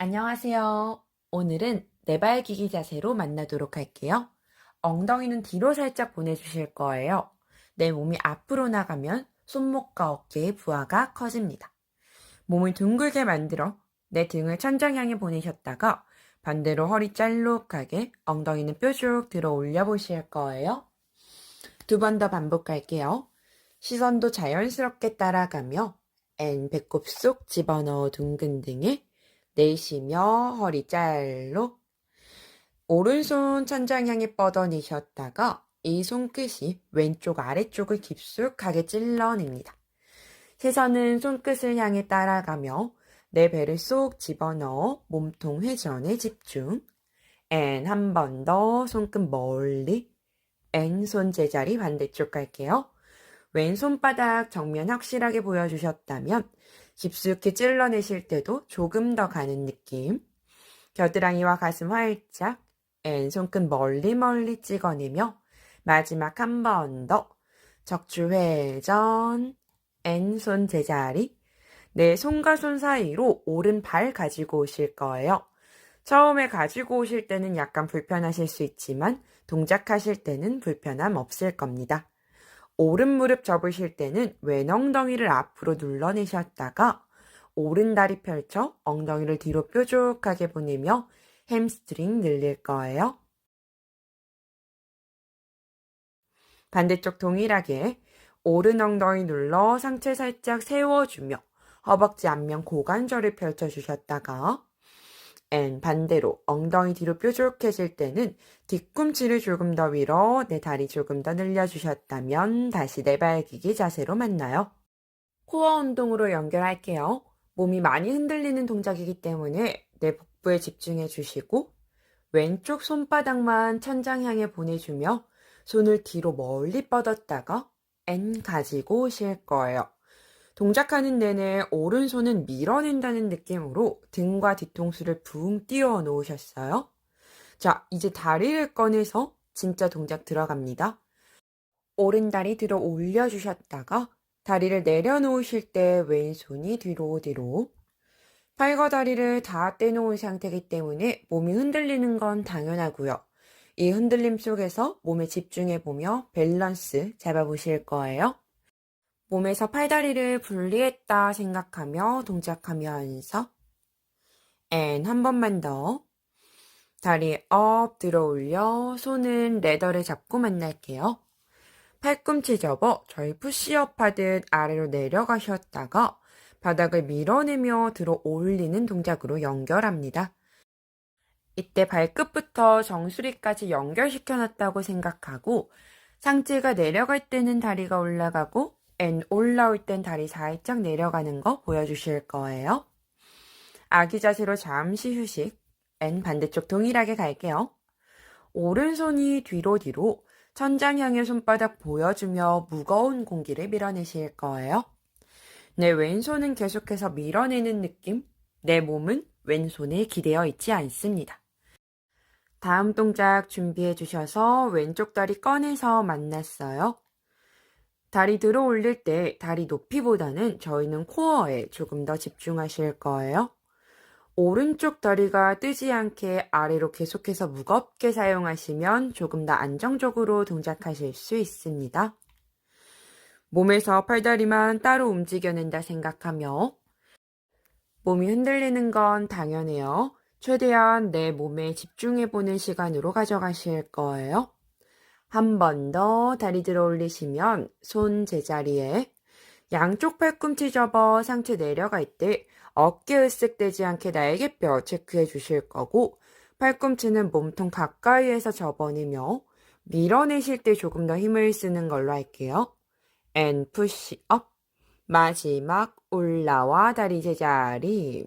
안녕하세요. 오늘은 내발기기 자세로 만나도록 할게요. 엉덩이는 뒤로 살짝 보내주실 거예요. 내 몸이 앞으로 나가면 손목과 어깨의 부하가 커집니다. 몸을 둥글게 만들어 내 등을 천장 향해 보내셨다가 반대로 허리 짤록하게 엉덩이는 뾰족 들어 올려 보실 거예요. 두 번 더 반복할게요. 시선도 자연스럽게 따라가며 N 배꼽 속 집어넣어 둥근 등에 내쉬며 허리 짤록 오른손 천장 향해 뻗어내셨다가 이 손끝이 왼쪽 아래쪽을 깊숙하게 찔러냅니다. 시선은 손끝을 향해 따라가며 내 배를 쏙 집어넣어 몸통 회전에 집중. N 한번 더 손끝 멀리. N 손 제자리 반대쪽 갈게요. 왼손바닥 정면 확실하게 보여주셨다면 깊숙이 찔러내실 때도 조금 더 가는 느낌. 겨드랑이와 가슴 활짝, N 손끝 멀리 멀리 찍어내며 마지막 한 번 더 적주 회전, N 손 제자리. 내 손과 손 사이로 오른발 가지고 오실 거예요. 처음에 가지고 오실 때는 약간 불편하실 수 있지만 동작하실 때는 불편함 없을 겁니다. 오른 무릎 접으실 때는 왼 엉덩이를 앞으로 눌러내셨다가 오른 다리 펼쳐 엉덩이를 뒤로 뾰족하게 보내며 햄스트링 늘릴 거예요. 반대쪽 동일하게 오른 엉덩이 눌러 상체 살짝 세워주며 허벅지 앞면 고관절을 펼쳐주셨다가 N 반대로 엉덩이 뒤로 뾰족해질 때는 뒤꿈치를 조금 더 위로 내 다리 조금 더 늘려주셨다면 다시 내발기기 자세로 만나요. 코어 운동으로 연결할게요. 몸이 많이 흔들리는 동작이기 때문에 내 복부에 집중해 주시고 왼쪽 손바닥만 천장 향해 보내주며 손을 뒤로 멀리 뻗었다가 N 가지고 오실 거예요. 동작하는 내내 오른손은 밀어낸다는 느낌으로 등과 뒤통수를 붕 띄워 놓으셨어요. 자, 이제 다리를 꺼내서 진짜 동작 들어갑니다. 오른 다리 들어 올려주셨다가 다리를 내려놓으실 때 왼손이 뒤로 뒤로 팔과 다리를 다 떼놓은 상태이기 때문에 몸이 흔들리는 건 당연하고요. 이 흔들림 속에서 몸에 집중해 보며 밸런스 잡아보실 거예요. 몸에서 팔다리를 분리했다 생각하며 동작하면서 N 한 번만 더 다리 업 들어 올려 손은 레더를 잡고 만날게요. 팔꿈치 접어 저희 푸시업 하듯 아래로 내려가셨다가 바닥을 밀어내며 들어 올리는 동작으로 연결합니다. 이때 발끝부터 정수리까지 연결시켜 놨다고 생각하고 상체가 내려갈 때는 다리가 올라가고 N 올라올 땐 다리 살짝 내려가는 거 보여주실 거예요. 아기 자세로 잠시 휴식. N 반대쪽 동일하게 갈게요. 오른손이 뒤로 뒤로 천장 향해 손바닥 보여주며 무거운 공기를 밀어내실 거예요. 내 왼손은 계속해서 밀어내는 느낌. 내 몸은 왼손에 기대어 있지 않습니다. 다음 동작 준비해 주셔서 왼쪽 다리 꺼내서 만났어요. 다리 들어 올릴 때 다리 높이보다는 저희는 코어에 조금 더 집중하실 거예요. 오른쪽 다리가 뜨지 않게 아래로 계속해서 무겁게 사용하시면 조금 더 안정적으로 동작하실 수 있습니다. 몸에서 팔다리만 따로 움직여낸다 생각하며 몸이 흔들리는 건 당연해요. 최대한 내 몸에 집중해보는 시간으로 가져가실 거예요. 한 번 더 다리 들어 올리시면 손 제자리에 양쪽 팔꿈치 접어 상체 내려갈 때 어깨 으쓱되지 않게 날개뼈 체크해 주실 거고 팔꿈치는 몸통 가까이에서 접어내며 밀어내실 때 조금 더 힘을 쓰는 걸로 할게요. 앤 푸시 업 마지막 올라와 다리 제자리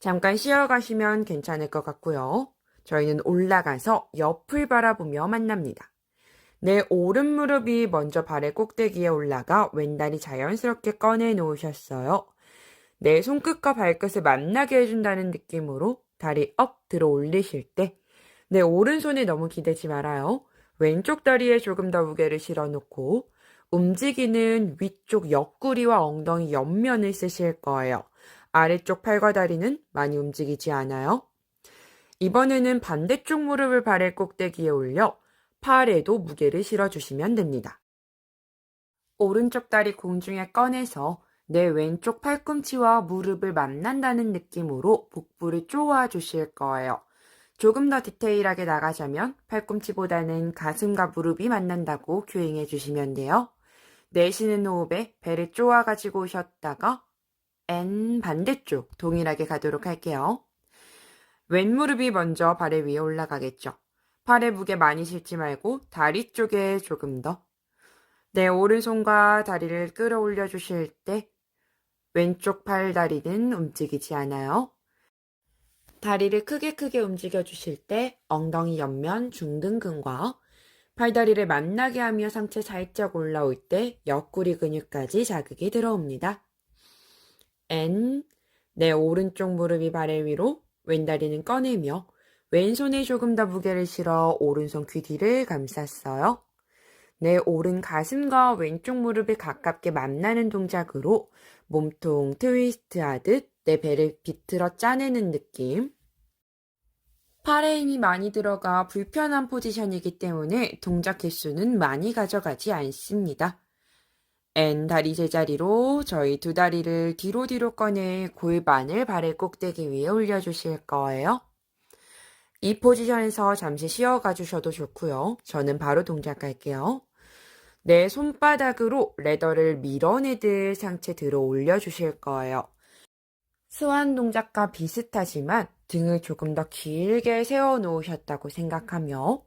잠깐 쉬어가시면 괜찮을 것 같고요. 저희는 올라가서 옆을 바라보며 만납니다. 내 오른 무릎이 먼저 발의 꼭대기에 올라가 왼다리 자연스럽게 꺼내 놓으셨어요. 내 손끝과 발끝을 만나게 해준다는 느낌으로 다리 업 들어 올리실 때 내 오른손에 너무 기대지 말아요. 왼쪽 다리에 조금 더 무게를 실어 놓고 움직이는 위쪽 옆구리와 엉덩이 옆면을 쓰실 거예요. 아래쪽 팔과 다리는 많이 움직이지 않아요. 이번에는 반대쪽 무릎을 발의 꼭대기에 올려 팔에도 무게를 실어주시면 됩니다. 오른쪽 다리 공중에 꺼내서 내 왼쪽 팔꿈치와 무릎을 만난다는 느낌으로 복부를 쪼아 주실 거예요. 조금 더 디테일하게 나가자면 팔꿈치보다는 가슴과 무릎이 만난다고 교행해 주시면 돼요. 내쉬는 호흡에 배를 쪼아 가지고 오셨다가 N 반대쪽 동일하게 가도록 할게요. 왼 무릎이 먼저 발의 위에 올라가겠죠. 팔의 무게 많이 실지 말고 다리 쪽에 조금 더. 내 오른손과 다리를 끌어올려 주실 때 왼쪽 팔 다리는 움직이지 않아요. 다리를 크게 크게 움직여 주실 때 엉덩이 옆면 중등근과 팔다리를 만나게 하며 상체 살짝 올라올 때 옆구리 근육까지 자극이 들어옵니다. N 내 오른쪽 무릎이 발의 위로 왼다리는 꺼내며 왼손에 조금 더 무게를 실어 오른손 귀 뒤를 감쌌어요. 내 오른 가슴과 왼쪽 무릎이 가깝게 만나는 동작으로 몸통 트위스트 하듯 내 배를 비틀어 짜내는 느낌. 팔에 힘이 많이 들어가 불편한 포지션이기 때문에 동작 개수는 많이 가져가지 않습니다. N 다리 제자리로 저희 두 다리를 뒤로 뒤로 꺼내 골반을 발의 꼭대기 위에 올려주실 거예요. 이 포지션에서 잠시 쉬어가 주셔도 좋고요. 저는 바로 동작할게요. 내 손바닥으로 레더를 밀어내듯 상체 들어 올려 주실 거예요. 스완 동작과 비슷하지만 등을 조금 더 길게 세워 놓으셨다고 생각하며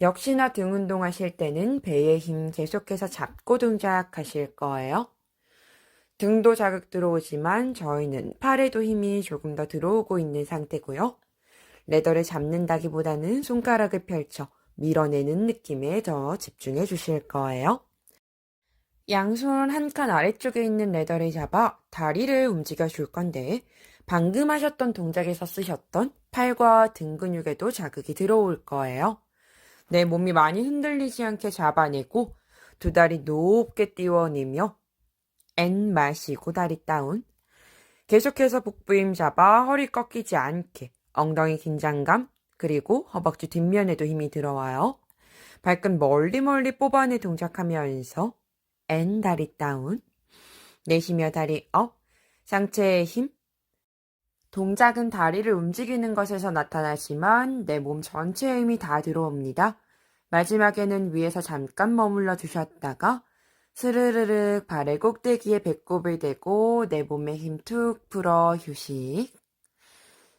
역시나 등 운동하실 때는 배의 힘 계속해서 잡고 동작하실 거예요. 등도 자극 들어오지만 저희는 팔에도 힘이 조금 더 들어오고 있는 상태고요. 레더를 잡는다기보다는 손가락을 펼쳐 밀어내는 느낌에 더 집중해 주실 거예요. 양손 한 칸 아래쪽에 있는 레더를 잡아 다리를 움직여 줄 건데 방금 하셨던 동작에서 쓰셨던 팔과 등 근육에도 자극이 들어올 거예요. 내 몸이 많이 흔들리지 않게 잡아내고 두 다리 높게 띄워내며 N 마시고 다리 다운 계속해서 복부 힘 잡아 허리 꺾이지 않게 엉덩이 긴장감 그리고 허벅지 뒷면에도 힘이 들어와요. 발끝 멀리 멀리 뽑아내 동작하면서 N 다리 다운 내쉬며 다리 업 상체의 힘 동작은 다리를 움직이는 것에서 나타나지만 내 몸 전체의 힘이 다 들어옵니다. 마지막에는 위에서 잠깐 머물러 주셨다가 스르르륵 발의 꼭대기에 배꼽을 대고 내 몸에 힘 툭 풀어 휴식.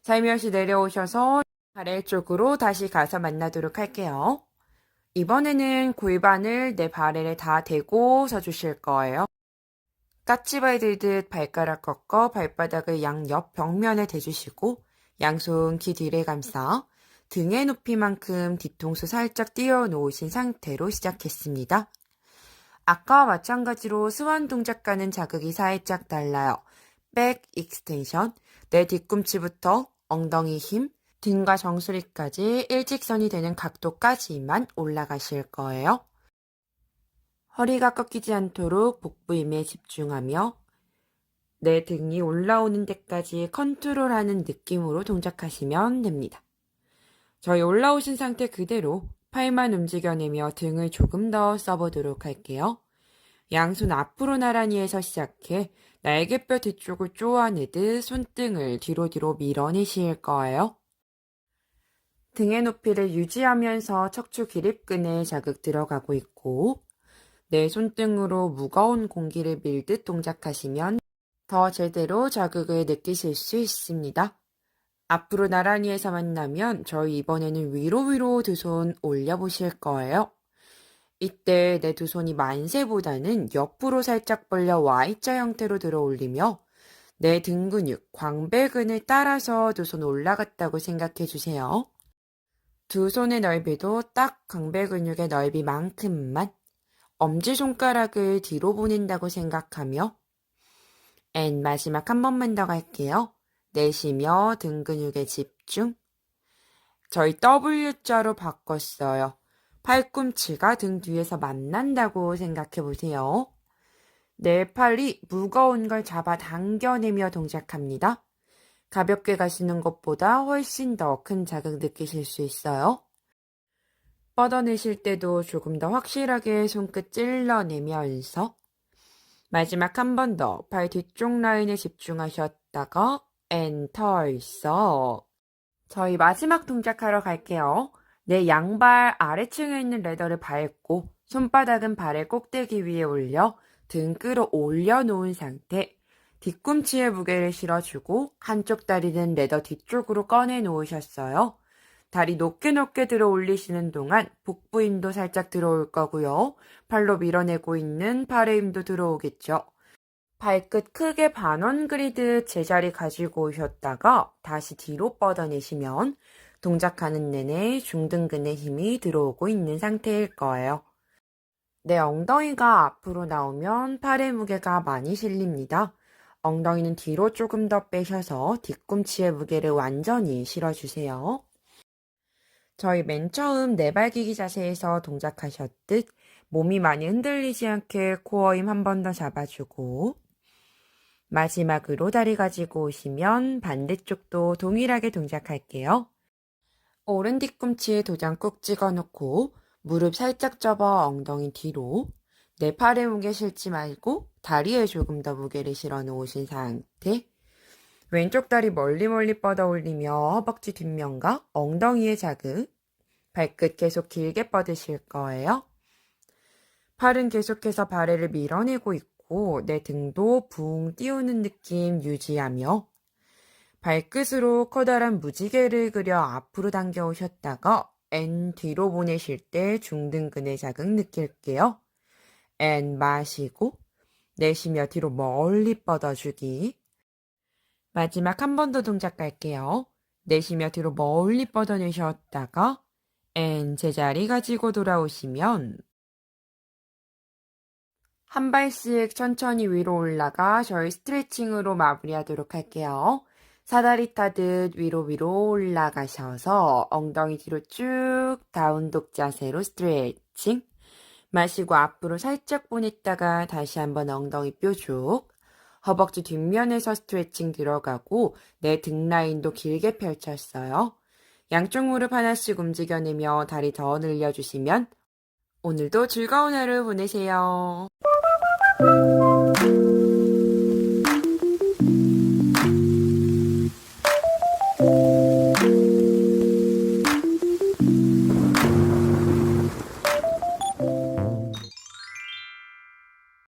살며시 내려오셔서 아래쪽으로 다시 가서 만나도록 할게요. 이번에는 골반을 내 발에 다 대고 서주실 거예요. 까치발 들듯 발가락 꺾어 발바닥을 양옆 벽면에 대주시고 양손 귀 뒤를 감싸 등의 높이만큼 뒤통수 살짝 띄워 놓으신 상태로 시작했습니다. 아까와 마찬가지로 스완 동작과는 자극이 살짝 달라요. 백 익스텐션, 내 뒤꿈치부터 엉덩이 힘, 등과 정수리까지 일직선이 되는 각도까지만 올라가실 거예요. 허리가 꺾이지 않도록 복부 힘에 집중하며 내 등이 올라오는 데까지 컨트롤하는 느낌으로 동작하시면 됩니다. 저희 올라오신 상태 그대로 팔만 움직여내며 등을 조금 더 써보도록 할게요. 양손 앞으로 나란히 해서 시작해 날개뼈 뒤쪽을 쪼아내듯 손등을 뒤로 뒤로 밀어내실 거예요. 등의 높이를 유지하면서 척추 기립근에 자극 들어가고 있고 내 손등으로 무거운 공기를 밀듯 동작하시면 더 제대로 자극을 느끼실 수 있습니다. 앞으로 나란히 해서 만나면 저희 이번에는 위로 위로 두 손 올려보실 거예요. 이때 내 두 손이 만세보다는 옆으로 살짝 벌려 Y자 형태로 들어 올리며 내 등 근육, 광배근을 따라서 두 손 올라갔다고 생각해 주세요. 두 손의 넓이도 딱 광배 근육의 넓이만큼만 엄지손가락을 뒤로 보낸다고 생각하며 앤 마지막 한 번만 더 갈게요. 내쉬며 등 근육에 집중. 저희 W자로 바꿨어요. 팔꿈치가 등 뒤에서 만난다고 생각해 보세요. 내 팔이 무거운 걸 잡아 당겨내며 동작합니다. 가볍게 가시는 것보다 훨씬 더 큰 자극 느끼실 수 있어요. 뻗어내실 때도 조금 더 확실하게 손끝 찔러내면서 마지막 한 번 더 팔 뒤쪽 라인에 집중하셨다가 엔터 있어. 저희 마지막 동작하러 갈게요. 내 양발 아래층에 있는 레더를 밟고 손바닥은 발의 꼭대기 위에 올려 등 끌어 올려 놓은 상태. 뒤꿈치에 무게를 실어주고 한쪽 다리는 레더 뒤쪽으로 꺼내 놓으셨어요. 다리 높게 높게 들어 올리시는 동안 복부 힘도 살짝 들어올 거고요. 팔로 밀어내고 있는 팔의 힘도 들어오겠죠. 발끝 크게 반원 그리듯 제자리 가지고 오셨다가 다시 뒤로 뻗어내시면 동작하는 내내 중등근의 힘이 들어오고 있는 상태일 거예요. 내 엉덩이가 앞으로 나오면 팔의 무게가 많이 실립니다. 엉덩이는 뒤로 조금 더 빼셔서 뒤꿈치에 무게를 완전히 실어주세요. 저희 맨 처음 내발기기 자세에서 동작하셨듯 몸이 많이 흔들리지 않게 코어 힘 한 번 더 잡아주고 마지막으로 다리 가지고 오시면 반대쪽도 동일하게 동작할게요. 오른 뒤꿈치에 도장 꾹 찍어 놓고 무릎 살짝 접어 엉덩이 뒤로 내 팔에 무게 실지 말고 다리에 조금 더 무게를 실어 놓으신 상태 왼쪽 다리 멀리 멀리 뻗어 올리며 허벅지 뒷면과 엉덩이의 자극 발끝 계속 길게 뻗으실 거예요. 팔은 계속해서 발해를 밀어내고 있고 내 등도 붕 띄우는 느낌 유지하며 발끝으로 커다란 무지개를 그려 앞으로 당겨 오셨다가 N 뒤로 보내실 때 중등근의 자극 느낄게요. N 마시고 내쉬며 뒤로 멀리 뻗어주기. 마지막 한 번 더 동작 갈게요. 내쉬며 뒤로 멀리 뻗어내셨다가 N 제자리 가지고 돌아오시면 한 발씩 천천히 위로 올라가 저희 스트레칭으로 마무리하도록 할게요. 사다리 타듯 위로 위로 올라가셔서 엉덩이 뒤로 쭉 다운독 자세로 스트레칭. 마시고 앞으로 살짝 보냈다가 다시 한번 엉덩이 뾰족. 허벅지 뒷면에서 스트레칭 들어가고 내 등 라인도 길게 펼쳤어요. 양쪽 무릎 하나씩 움직여내며 다리 더 늘려주시면 오늘도 즐거운 하루 보내세요.